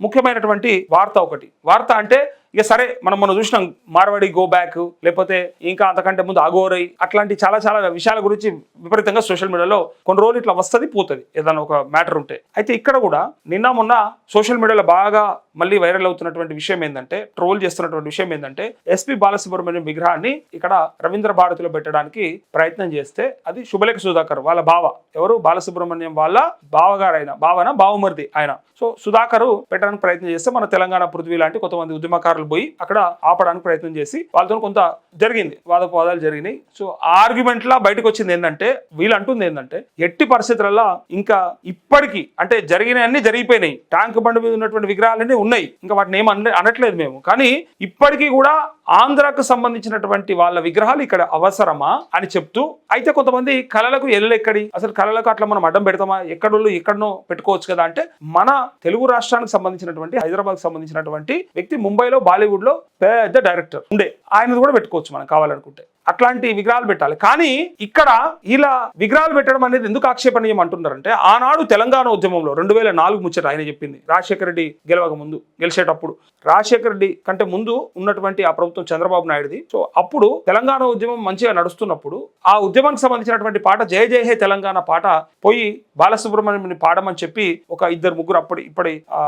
ముఖ్యమైనటువంటి వార్త ఒకటి. వార్త అంటే ఇక సరే మనం మనం చూసినాం మార్వాడి గో బ్యాక్ లేకపోతే ఇంకా అంతకంటే ముందు అగోరై అట్లాంటి చాలా చాలా విషయాల గురించి విపరీతంగా సోషల్ మీడియాలో కొన్ని రోజులు ఇట్లా వస్తుంది పోతుంది ఏదైనా ఒక మ్యాటర్ ఉంటే. అయితే ఇక్కడ కూడా నిన్న మొన్న సోషల్ మీడియాలో బాగా మళ్ళీ వైరల్ అవుతున్నటువంటి విషయం ఏంటంటే ట్రోల్ చేస్తున్నటువంటి విషయం ఏంటంటే ఎస్పి బాలసుబ్రహ్మణ్యం విగ్రహాన్ని ఇక్కడ రవీంద్ర భారతిలో పెట్టడానికి ప్రయత్నం చేస్తే అది శుభలేఖ సుధాకర్ వాళ్ళ బావ. ఎవరు? బాలసుబ్రహ్మణ్యం వాళ్ళ బావగారైన బావన? బావమరిది ఆయన. సో సుధాకర్ పెట్టడానికి ప్రయత్నం చేస్తే మన తెలంగాణ పృథ్వీ లాంటి కొంతమంది ఉద్యమకారులు పోయి అక్కడ ఆపడానికి ప్రయత్నం చేసి వాళ్ళతో కొంత జరిగింది వాదపోదాలు జరిగినాయి. సో ఆ ఆర్గ్యుమెంట్ లా బయటకు వచ్చింది ఏంటంటే వీళ్ళు అంటుంది ఏంటంటే ఎట్టి పరిస్థితులలో ఇంకా ఇప్పటికీ అంటే జరిగినవన్నీ జరిగిపోయినాయి. ట్యాంక్ బండి మీద ఉన్నటువంటి విగ్రహాలన్నీ ఉన్నాయి. ఇంకా వాటిని ఏం అనట్లేదు మేము. కానీ ఇప్పటికీ కూడా ఆంధ్రాకు సంబంధించినటువంటి వాళ్ళ విగ్రహాలు ఇక్కడ అవసరమా అని చెప్తూ అయితే కొంతమంది కళలకు ఎల్లెక్కడి అసలు కళలకు అట్లా మనం అడ్డం పెడతామా? ఎక్కడోళ్ళు ఎక్కడనో పెట్టుకోవచ్చు కదా అంటే మన తెలుగు రాష్ట్రానికి సంబంధించినటువంటి హైదరాబాద్ సంబంధించినటువంటి వ్యక్తి ముంబైలో బాలీవుడ్లో పెద్ద డైరెక్టర్ ఉండే. ఆయనది కూడా పెట్టుకోవచ్చు మనం కావాలనుకుంటే. అట్లాంటి విగ్రహాలు పెట్టాలి. కానీ ఇక్కడ ఇలా విగ్రహాలు పెట్టడం అనేది ఎందుకు ఆక్షేపణీయం అంటున్నారంటే ఆనాడు తెలంగాణ ఉద్యమంలో రెండు వేల నాలుగు ముచ్చట ఆయన చెప్పింది. రాజశేఖర రెడ్డి గెలవక ముందు గెలిచేటప్పుడు. రాజశేఖర రెడ్డి కంటే ముందు ఉన్నటువంటి ఆ ప్రభుత్వం చంద్రబాబు నాయుడుది. సో అప్పుడు తెలంగాణ ఉద్యమం మంచిగా నడుస్తున్నప్పుడు ఆ ఉద్యమానికి సంబంధించినటువంటి పాట జయ జయ హే తెలంగాణ పాట పోయి బాలసుబ్రహ్మణ్యం పాడమని చెప్పి ఒక ఇద్దరు ముగ్గురు అప్పటి ఇప్పటి ఆ,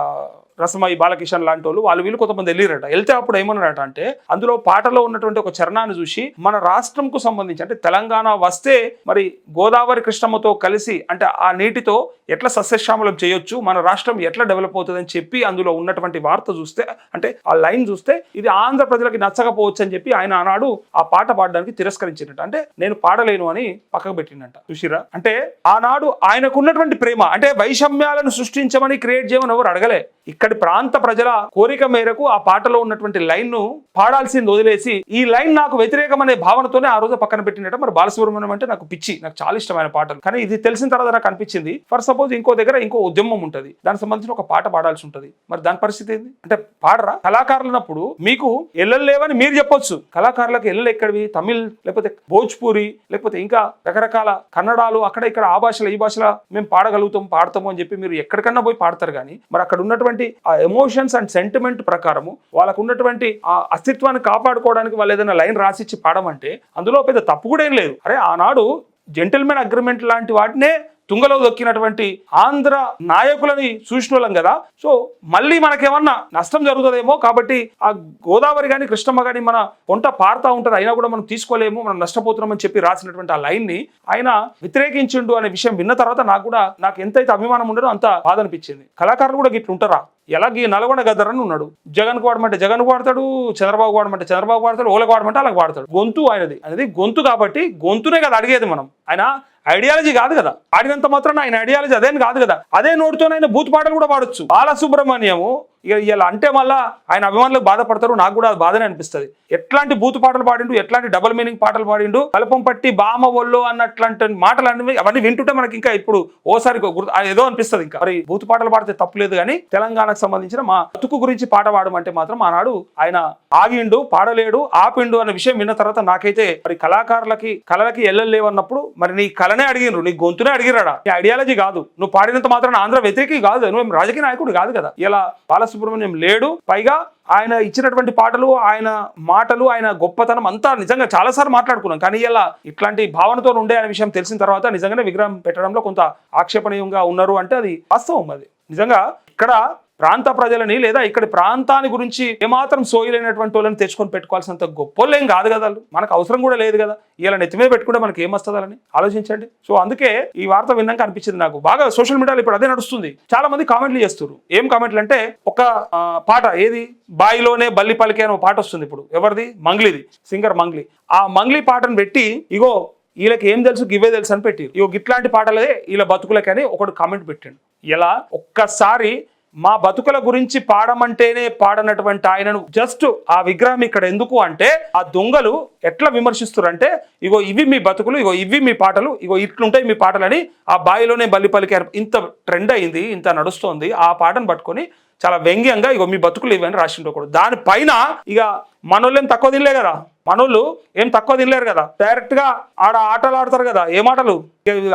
రసమై బాలకిషన్ లాంటి వాళ్ళు వాళ్ళు వీళ్ళు కొంతమంది వెళ్ళిరట వెళ్తే అప్పుడు ఏమన్నారట అంటే అందులో పాటలో ఉన్నటువంటి ఒక చరణాన్ని చూసి మన రాష్ట్రంకు సంబంధించి అంటే తెలంగాణ వస్తే మరి గోదావరి కృష్ణమ్మతో కలిసి అంటే ఆ నీటితో ఎట్లా సస్యశ్యామలం చేయొచ్చు మన రాష్ట్రం ఎట్లా డెవలప్ అవుతుందని చెప్పి అందులో ఉన్నటువంటి వార్త చూస్తే అంటే ఆ లైన్ చూస్తే ఇది ఆంధ్ర ప్రజలకి నచ్చకపోవచ్చు అని చెప్పి ఆయన ఆనాడు ఆ పాట పాడడానికి తిరస్కరించినట్టు అంటే నేను పాడలేను అని పక్కకు పెట్టిందంట చూసిరా అంటే ఆనాడు ఆయనకున్నటువంటి ప్రేమ అంటే వైషమ్యాలను సృష్టించమని క్రియేట్ చేయమని ఎవరు అడగలే. ఇక్కడ ప్రాంత ప్రజల కోరిక మేరకు ఆ పాటలో ఉన్నటువంటి లైన్ను పాడాల్సింది వదిలేసి ఈ లైన్ నాకు వ్యతిరేకం అనే భావనతోనే ఆ రోజు పక్కన పెట్టినట్టు మరి బాలసుబ్రహ్మణ్యం అంటే నాకు పిచ్చి నాకు చాలా ఇష్టమైన పాటలు. కానీ ఇది తెలిసిన తర్వాత నాకు అనిపించింది ఫర్ సపోజ్ ఇంకో దగ్గర ఇంకో ఉద్యమం ఉంటుంది దానికి సంబంధించిన ఒక పాట పాడాల్సి ఉంటుంది. మరి దాని పరిస్థితి ఏంది? అంటే పాడరా? కళాకారులు ఉన్నప్పుడు మీకు ఎల్లలు లేవని మీరు చెప్పొచ్చు. కళాకారులకు ఎల్లలు ఎక్కడివి? తమిళ్ లేకపోతే భోజ్పూరి లేకపోతే ఇంకా రకరకాల కన్నడాలు అక్కడ ఇక్కడ ఆ భాషలో ఈ భాషలో మేము పాడగలుగుతాం పాడతాము అని చెప్పి మీరు ఎక్కడికన్నా పోయి పాడతారు కానీ మరి అక్కడ ఉన్నటువంటి ఆ ఎమోషన్స్ అండ్ సెంటిమెంట్ ప్రకారము వాళ్ళకు ఉన్నటువంటి ఆ అస్తిత్వాన్ని కాపాడుకోవడానికి వాళ్ళు ఏదైనా లైన్ రాసిచ్చి పాడమంటే అందులో పెద్ద తప్పు కూడా ఏం లేదు. అరే ఆనాడు జెంటిల్మెన్ అగ్రిమెంట్ లాంటి వాటినే తుంగలో దొక్కినటువంటి ఆంధ్ర నాయకులని చూసిన కదా. సో మళ్ళీ మనకేమన్నా నష్టం జరుగుతుందేమో కాబట్టి ఆ గోదావరి కానీ కృష్ణమ్మ కానీ మన వంట పారుతా ఉంటుంది. అయినా కూడా మనం తీసుకోలేము మనం నష్టపోతున్నామని చెప్పి రాసినటువంటి ఆ లైన్ని ఆయన వ్యతిరేకించిండు అనే విషయం విన్న తర్వాత నాకు కూడా నాకు ఎంతైతే అభిమానం ఉండదో అంత బాధ అనిపించింది. కళాకారులు కూడా గిట్లు ఉంటారా? ఎలాగ నల్గొండ గద్దరని ఉన్నాడు. జగన్ వాడమంటే జగన్ వాడతాడు చంద్రబాబు వాడమంటే చంద్రబాబు వాడతాడు ఓలకు వాడమంటే అలా వాడతాడు. గొంతు ఆయనది. అనేది గొంతు కాబట్టి గొంతునే కదా అడిగేది మనం. ఆయన ఐడియాలజీ కాదు కదా. ఆడినంత మాత్రం ఆయన ఐడియాలజీ అదేం కాదు కదా. అదే నోటితో ఆయన భూత్ పాటలు కూడా పాడొచ్చు. బాలసుబ్రహ్మణ్యము ఇక ఇలా అంటే మళ్ళా ఆయన అభిమానులకు బాధపడతారు. నాకు కూడా అది బాధనే అనిపిస్తుంది. ఎట్లాంటి బూతు పాటలు పాడిండు ఎట్లాంటి డబుల్ మీనింగ్ పాటలు పాడిండు కలపం పట్టి బామ ఒళ్ళు అన్నట్లాంటి మాటలు అన్ని అవన్నీ వింటుంటే మనకి ఇంకా ఇప్పుడు ఓసారి గుర్తు ఏదో అనిపిస్తుంది ఇంకా. మరి బూతు పాటలు పాడితే తప్పులేదు కానీ తెలంగాణకు సంబంధించిన మా బతుకు గురించి పాట పాడమంటే మాత్రం ఆనాడు ఆయన ఆగిండు పాడలేడు ఆపిండు అన్న విషయం విన్న తర్వాత నాకైతే మరి కళాకారులకి కళలకి ఎల్లలేవన్నప్పుడు మరి నీ కళనే అడిగినరు నీ గొంతునే అడిగిరాడా నీ ఐడియాలజీ కాదు. నువ్వు పాడినంత మాత్రం ఆంధ్ర వ్యతిరేకి కాదు నువ్వు రాజకీయ నాయకుడు కాదు కదా. ఇలా బాలసుబ్రహ్మణ్యం లేడు. పైగా ఆయన ఇచ్చినటువంటి పాటలు ఆయన మాటలు ఆయన గొప్పతనం అంతా నిజంగా చాలాసార్లు మాట్లాడుకున్నాం. కానీ ఇలా ఇట్లాంటి భావనతో ఉండే అనే విషయం తెలిసిన తర్వాత నిజంగానే విగ్రహం పెట్టడంలో కొంత ఆక్షేపణీయంగా ఉన్నారు అంటే అది వాస్తవం అది. నిజంగా ఇక్కడ ప్రాంత ప్రజలని లేదా ఇక్కడి ప్రాంతాన్ని గురించి ఏమాత్రం సోయలేనటువంటి వాళ్ళని తెచ్చుకొని పెట్టుకోవాల్సినంత గొప్పలేం కాదు కదా మనకు అవసరం కూడా లేదు కదా. ఇలా నెత్తి పెట్టుకుంటే మనకి ఏమొస్తుందని ఆలోచించండి. సో అందుకే ఈ వార్త విన్నాక అనిపించింది నాకు. బాగా సోషల్ మీడియాలో ఇప్పుడు అదే నడుస్తుంది. చాలా మంది కామెంట్లు చేస్తారు ఏం కామెంట్లు అంటే ఒక పాట ఏది? బాయిలోనే బల్లి పలికే అని ఒక పాట వస్తుంది ఇప్పుడు. ఎవరిది? మంగ్లీది. సింగర్ మంగ్లీ. ఆ మంగ్లీ పాటను పెట్టి ఇగో వీళ్ళకి ఏం తెలుసు? గివే తెలుసు అని పెట్టి ఇగో ఇట్లాంటి పాటలే వీళ్ళ బతుకులకని ఒకడు కామెంట్ పెట్టాడు. ఇలా ఒక్కసారి మా బతుకుల గురించి పాడమంటేనే పాడనటువంటి ఆయనను. జస్ట్ ఆ విగ్రహం ఇక్కడ ఎందుకు అంటే ఆ దొంగలు ఎట్లా విమర్శిస్తారు అంటే ఇగో ఇవి మీ బతుకులు ఇగో ఇవి మీ పాటలు ఇగో ఇట్లుంటాయి మీ పాటలని ఆ బాయిలోనే బల్లి పలికారు. ఇంత ట్రెండ్ అయింది ఇంత నడుస్తోంది ఆ పాటను పట్టుకొని చాలా వ్యంగ్యంగా ఇగో మీ బతుకులు ఇవన్నీ రాసిండకూడదు దానిపైన ఇక మనోళ్ళేం తక్కువ తినలే కదా. మనోళ్ళు ఏం తక్కువ తినలేరు కదా. డైరెక్ట్గా ఆడ ఆటలు ఆడతారు కదా. ఏం ఆటలు?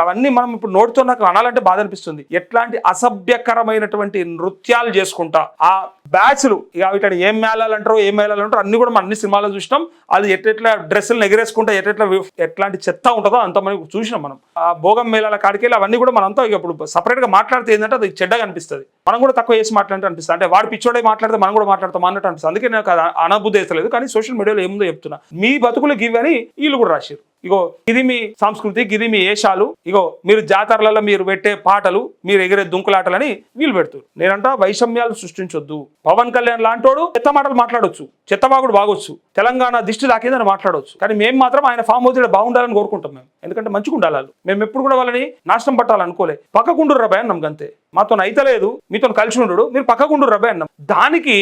అవన్నీ మనం ఇప్పుడు నోటితో నాకు అనాలంటే బాధ అనిపిస్తుంది. ఎట్లాంటి అసభ్యకరమైనటువంటి నృత్యాలు చేసుకుంటా. ఆ బ్యాచ్లు ఇక వీటిని ఏం మేళాలంటారో ఏం మేళాలంటారో అన్ని కూడా మనం అన్ని సినిమాల్లో చూసినాం. అది ఎట్లెట్లా డ్రెస్సులు ఎగరేసుకుంటా ఎట్లెట్లా ఎట్లాంటి చెత్త ఉంటుందో అంత మనం చూసినాం మనం. ఆ భోగం మేళాల కాడికెళ్ళి అవన్నీ కూడా మనంతా ఇప్పుడు సపరేట్గా మాట్లాడితే ఏంటంటే అది చెడ్డగా అనిపిస్తుంది. మనం కూడా తక్కువ చేసి మాట్లాడితే అనిపిస్తుంది. అంటే వాడు పిచ్చోడే మాట్లాడితే మనం కూడా మాట్లాడతాం అన్నట్టు అనిపిస్తుంది. అందుకే నాకు అనబుద్ధి వేస్తలేదు కానీ సోషల్ మీడియాలో ఏముందో చెప్తున్నా. మీ బతుకులు గివ్వని వీళ్ళు కూడా రాశారు. ఇగో ఇది మీ సంస్కృతి ఇది మీ ఏషాలు. ఇగో మీరు జాతరలలో మీరు పెట్టే పాటలు మీరు ఎగిరే దుంకులాటలని వీళ్ళు పెడుతారు. నేనంట వైషమ్యాలు సృష్టించొద్దు. పవన్ కళ్యాణ్ లాంటోడు చెత్త మాటలు మాట్లాడొచ్చు. చెత్తవాగుడు బాగొచ్చు తెలంగాణ దిష్టి తాకిందని మాట్లాడొచ్చు. కానీ మేము మాత్రం ఆయన ఫామ్ హౌస్ బాగుండాలని కోరుకుంటాం మేము. ఎందుకంటే మంచిగా ఉండాలి వాళ్ళు. మేము ఎప్పుడు కూడా వాళ్ళని నాశనం పట్టాలనుకోలే పక్కకుండు రబాయ్ అన్నాం అంతే మాతో అయితలేదు మీతో కలిసి ఉండడు మీరు పక్కకుండు రబాయ్ అన్నాం దానికి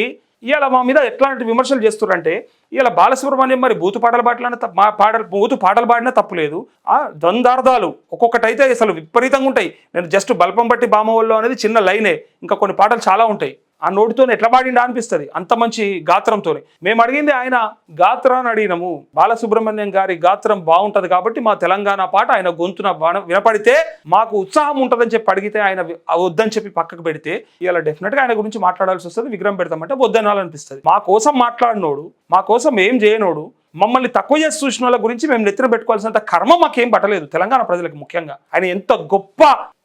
ఇవాళ మా మీద ఎట్లాంటి విమర్శలు చేస్తున్నారంటే ఇవాళ బాలసుబ్రహ్మణ్యం మరి బూతు పాటలు పాటలు మా పాటలు బూతు పాటలు పాడినా తప్పులేదు ఆ ద్వందార్థాలు ఒక్కొక్కటైతే అసలు విపరీతంగా ఉంటాయి. నేను జస్ట్ బల్పం బట్టి బామవల్లో అనేది చిన్న లైనే. ఇంకా కొన్ని పాటలు చాలా ఉంటాయి. ఆ నోటితో ఎట్లా పాడిండా అనిపిస్తుంది? అంత మంచి గాత్రంతోనే. మేము అడిగింది ఆయన గాత్రాన్ని అడిగినాము. బాలసుబ్రహ్మణ్యం గారి గాత్రం బాగుంటది కాబట్టి మా తెలంగాణ పాట ఆయన గొంతున వినపడితే మాకు ఉత్సాహం ఉంటుందని చెప్పి అడిగితే ఆయన ఆ వద్దని చెప్పి పక్కకు పెడితే ఇలా డెఫినెట్గా ఆయన గురించి మాట్లాడాల్సి వస్తుంది. విగ్రహం పెడతామంటే వద్దనాలనిపిస్తుంది. మా కోసం మాట్లాడినోడు మా కోసం ఏం చేయనోడు మమ్మల్ని తక్కువ చేసి చూసిన వాళ్ళ గురించి మేము నెత్తిన పెట్టుకోవాల్సినంత కర్మ మాకేం పట్టలేదు తెలంగాణ ప్రజలకు ముఖ్యంగా. ఆయన ఎంత గొప్ప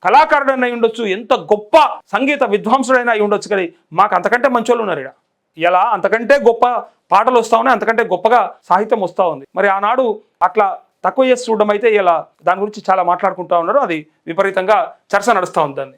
కళాకారుడైనా అయి ఉండొచ్చు ఎంత గొప్ప సంగీత విద్వాంసుడైనా అయి ఉండొచ్చు కానీ మాకు అంతకంటే మంచోళ్ళు ఉన్నారు ఇక్కడ ఇలా అంతకంటే గొప్ప పాటలు వస్తా ఉన్నాయి అంతకంటే గొప్పగా సాహిత్యం వస్తూ ఉంది. మరి ఆనాడు అట్లా తక్కువ చేసి చూడడం అయితే ఇలా దాని గురించి చాలా మాట్లాడుకుంటా ఉన్నారు. అది విపరీతంగా చర్చ నడుస్తూ ఉంది దాన్ని.